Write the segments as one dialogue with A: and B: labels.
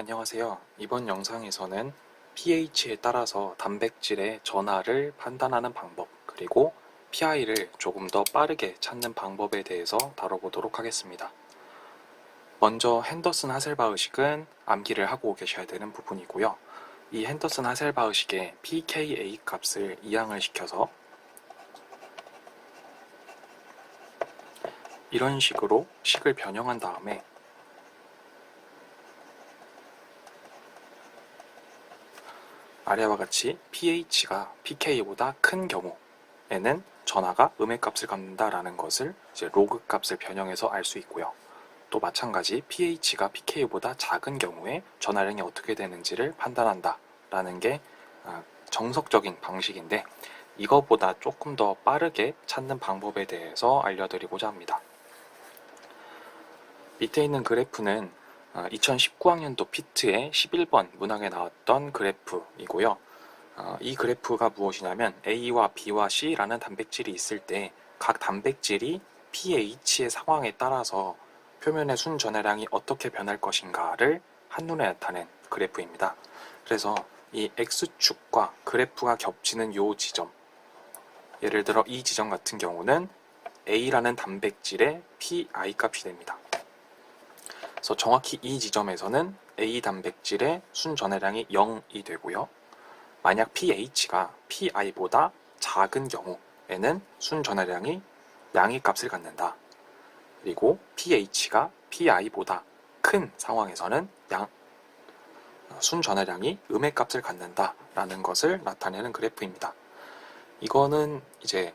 A: 안녕하세요. 이번 영상에서는 pH에 따라서 단백질의 전하를 판단하는 방법, 그리고 PI를 조금 더 빠르게 찾는 방법에 대해서 다뤄보도록 하겠습니다. 먼저 핸더슨 하셀바흐식은 암기를 하고 계셔야 되는 부분이고요. 이 핸더슨 하셀바흐식의 pKa 값을 이항을 시켜서 이런 식으로 식을 변형한 다음에 아래와 같이 pH가 pK보다 큰 경우에는 전하가 음의 값을 갖는다라는 것을 이제 로그 값을 변형해서 알 수 있고요. 또 마찬가지 pH가 pK보다 작은 경우에 전하량이 어떻게 되는지를 판단한다라는 게 아, 정석적인 방식인데 이것보다 조금 더 빠르게 찾는 방법에 대해서 알려드리고자 합니다. 밑에 있는 그래프는 2019학년도 피트의 11번 문항에 나왔던 그래프이고요. 어, 이 그래프가 무엇이냐면 A와 B와 C라는 단백질이 있을 때 각 단백질이 pH의 상황에 따라서 표면의 순 전해량이 어떻게 변할 것인가를 한눈에 나타낸 그래프입니다. 그래서 이 X축과 그래프가 겹치는 요 지점 예를 들어 이 지점 같은 경우는 A라는 단백질의 PI 값이 됩니다. 그래서 정확히 이 지점에서는 A 단백질의 순 전해량이 0이 되고요. 만약 pH가 PI보다 작은 경우에는 순 전해량이 양의 값을 갖는다. 그리고 pH가 PI보다 큰 상황에서는 양, 순 전해량이 음의 값을 갖는다라는 것을 나타내는 그래프입니다. 이거는 이제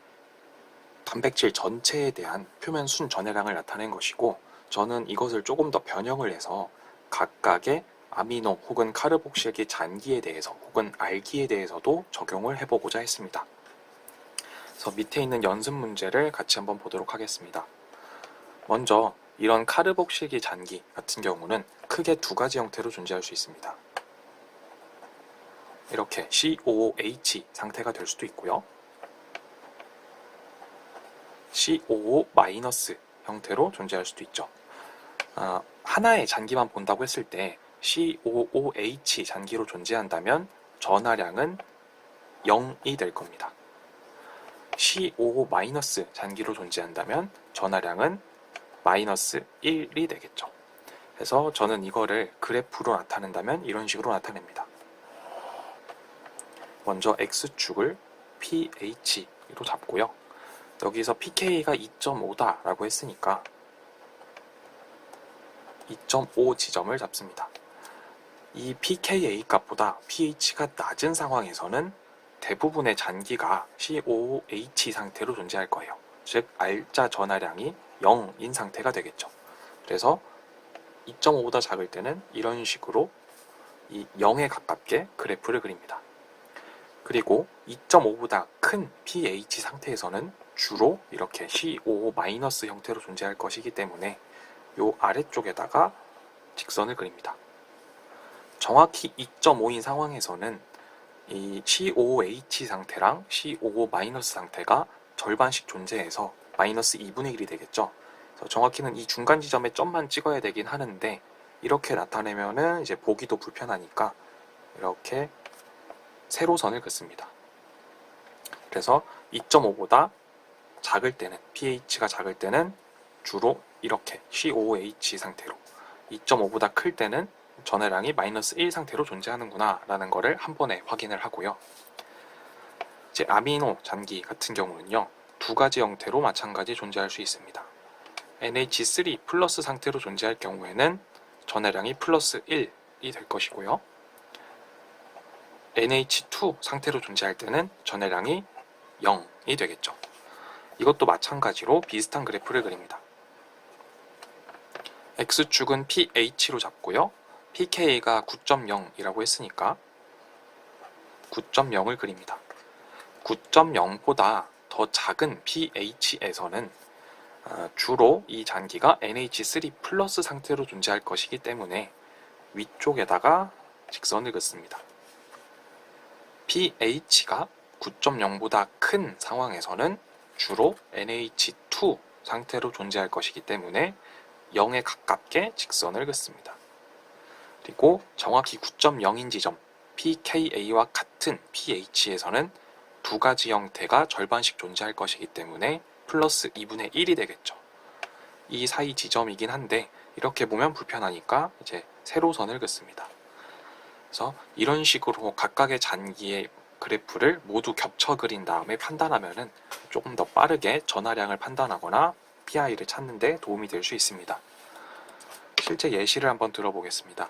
A: 단백질 전체에 대한 표면 순 전해량을 나타낸 것이고 저는 이것을 조금 더 변형을 해서 각각의 아미노 혹은 카르복실기 잔기에 대해서 혹은 알기에 대해서도 적용을 해보고자 했습니다. 그래서 밑에 있는 연습 문제를 같이 한번 보도록 하겠습니다. 먼저 이런 카르복실기 잔기 같은 경우는 크게 두 가지 형태로 존재할 수 있습니다. 이렇게 COOH 상태가 될 수도 있고요. COO- 형태로 존재할 수도 있죠. 어, 하나의 잔기만 본다고 했을 때 COOH 잔기로 존재한다면 전하량은 0이 될 겁니다. COO- 잔기로 존재한다면 전하량은 마이너스 1이 되겠죠. 그래서 저는 이거를 그래프로 나타낸다면 이런 식으로 나타냅니다. 먼저 X축을 pH로 잡고요. 여기서 pK가 2.5다라고 했으니까 2.5 지점을 잡습니다. 이 pKa 값보다 pH가 낮은 상황에서는 대부분의 잔기가 COOH 상태로 존재할 거예요. 즉 알자 전하량이 0인 상태가 되겠죠. 그래서 2.5보다 작을 때는 이런 식으로 이 0에 가깝게 그래프를 그립니다. 그리고 2.5보다 큰 pH 상태에서는 주로 이렇게 COO- 형태로 존재할 것이기 때문에 요 아래쪽에다가 직선을 그립니다. 정확히 2.5인 상황에서는 이 COOH 상태랑 COO- 상태가 절반씩 존재해서 마이너스 2분의 1이 되겠죠. 정확히는 이 중간 지점에 점만 찍어야 되긴 하는데 이렇게 나타내면은 이제 보기도 불편하니까 이렇게 세로선을 긋습니다. 그래서 2.5보다 작을 때는 pH가 작을 때는 주로 이렇게 COOH 상태로 2.5보다 클 때는 전해량이 마이너스 1 상태로 존재하는구나 라는 것을 한 번에 확인을 하고요. 이제 아미노 잔기 같은 경우는요. 두 가지 형태로 마찬가지 존재할 수 있습니다. NH3 플러스 상태로 존재할 경우에는 전해량이 플러스 1이 될 것이고요. NH2 상태로 존재할 때는 전해량이 0이 되겠죠. 이것도 마찬가지로 비슷한 그래프를 그립니다. X축은 pH로 잡고요. pK가 9.0이라고 했으니까 9.0을 그립니다. 9.0보다 더 작은 pH에서는 어, 주로 이 잔기가 NH3 플러스 상태로 존재할 것이기 때문에 위쪽에다가 직선을 긋습니다. pH가 9.0보다 큰 상황에서는 주로 NH2 상태로 존재할 것이기 때문에 0에 가깝게 직선을 긋습니다. 그리고 정확히 9.0인 지점 pKa와 같은 pH에서는 두 가지 형태가 절반씩 존재할 것이기 때문에 플러스 2분의 1이 되겠죠. 이 사이 지점이긴 한데 이렇게 보면 불편하니까 이제 세로선을 긋습니다. 그래서 이런 식으로 각각의 잔기의 그래프를 모두 겹쳐 그린 다음에 판단하면은 조금 더 빠르게 전하량을 판단하거나 PI를 찾는 데 도움이 될 수 있습니다. 실제 예시를 한번 들어보겠습니다.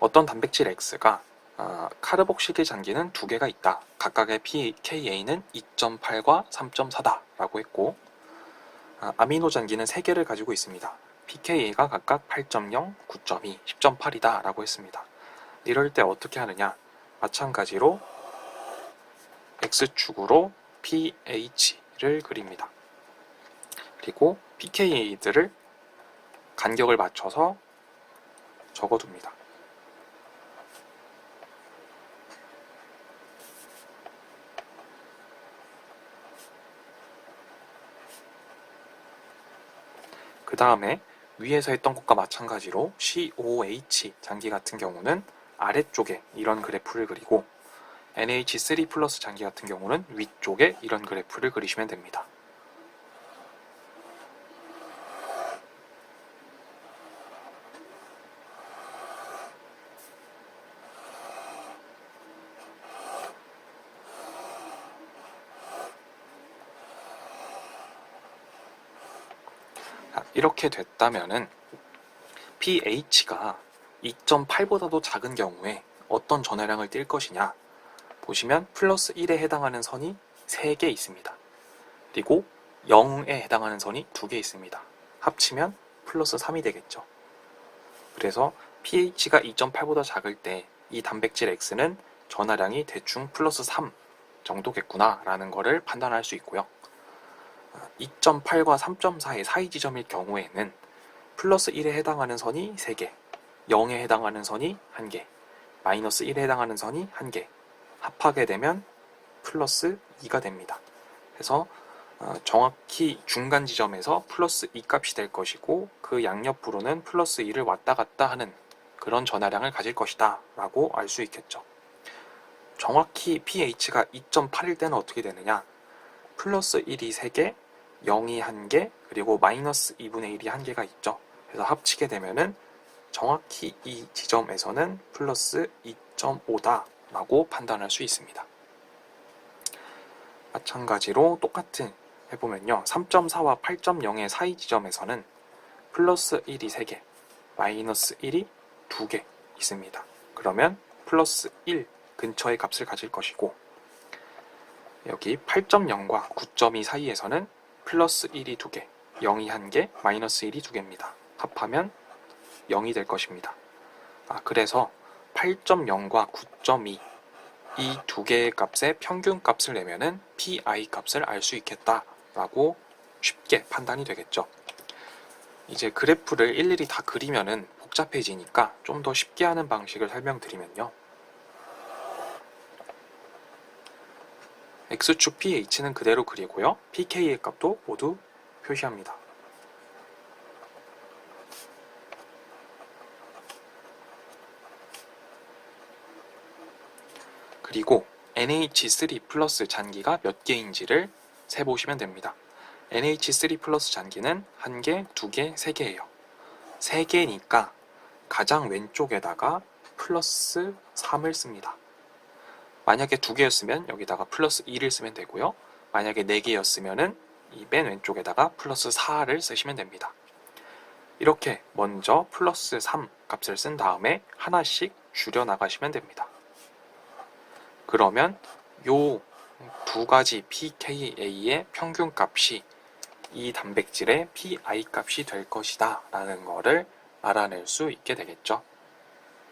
A: 어떤 단백질 X가 아, 카르복실계 잔기는 두 개가 있다. 각각의 pKa는 2.8과 3.4다 라고 했고 아, 아미노 잔기는 세 개를 가지고 있습니다. pKa가 각각 8.0, 9.2, 10.8이다 라고 했습니다. 이럴 때 어떻게 하느냐 마찬가지로 X축으로 pH를 그립니다. 그리고 pKa들을 간격을 맞춰서 적어둡니다. 그 다음에 위에서 했던 것과 마찬가지로 COH 장기 같은 경우는 아래쪽에 이런 그래프를 그리고 NH3 플러스 장기 같은 경우는 위쪽에 이런 그래프를 그리시면 됩니다. 아, 이렇게 됐다면은 pH가 2.8보다도 작은 경우에 어떤 전해량을 띌 것이냐 보시면 플러스 1에 해당하는 선이 3개 있습니다. 그리고 0에 해당하는 선이 2개 있습니다. 합치면 플러스 3이 되겠죠. 그래서 pH가 2.8보다 작을 때 이 단백질 X는 전하량이 대충 플러스 3 정도겠구나 라는 것을 판단할 수 있고요. 2.8과 3.4의 사이 지점일 경우에는 플러스 1에 해당하는 선이 3개, 0에 해당하는 선이 1개, 마이너스 1에 해당하는 선이 1개, 합하게 되면 플러스 2가 됩니다. 그래서 어, 정확히 중간 지점에서 플러스 2 값이 될 것이고 그 양옆으로는 플러스 2를 왔다 갔다 하는 그런 전하량을 가질 것이다 라고 알 수 있겠죠. 정확히 pH가 2.8일 때는 어떻게 되느냐 플러스 1이 3개, 0이 1개, 그리고 마이너스 2분의 1이 1개가 있죠. 그래서 합치게 되면은 정확히 이 지점에서는 플러스 2.5다 라고 판단할 수 있습니다. 마찬가지로 똑같은 해보면요. 3.4와 8.0의 사이 지점에서는 플러스 1이 3개, 마이너스 1이 2개 있습니다. 그러면 플러스 1 근처의 값을 가질 것이고 여기 8.0과 9.2 사이에서는 플러스 1이 2개, 0이 1개, 마이너스 1이 2개입니다. 합하면 0이 될 것입니다. 아, 그래서 8.0과 9.2 이 두 개의 값의 평균 값을 내면은 pi 값을 알 수 있겠다라고 쉽게 판단이 되겠죠. 이제 그래프를 일일이 다 그리면은 복잡해지니까 좀 더 쉽게 하는 방식을 설명드리면요. x축 pH는 그대로 그리고요. pK의 값도 모두 표시합니다. 그리고 NH3 플러스 잔기가 몇 개인지를 세보시면 됩니다. NH3 플러스 잔기는 1개, 2개, 3개예요. 3개니까 가장 왼쪽에다가 플러스 3을 씁니다. 만약에 2개였으면 여기다가 플러스 2를 쓰면 되고요. 만약에 4개였으면 이 맨 왼쪽에다가 플러스 4를 쓰시면 됩니다. 이렇게 먼저 플러스 3 값을 쓴 다음에 하나씩 줄여 나가시면 됩니다. 그러면 요 두 가지 pKa의 평균 값이 이 단백질의 pi 값이 될 것이다 라는 거를 알아낼 수 있게 되겠죠.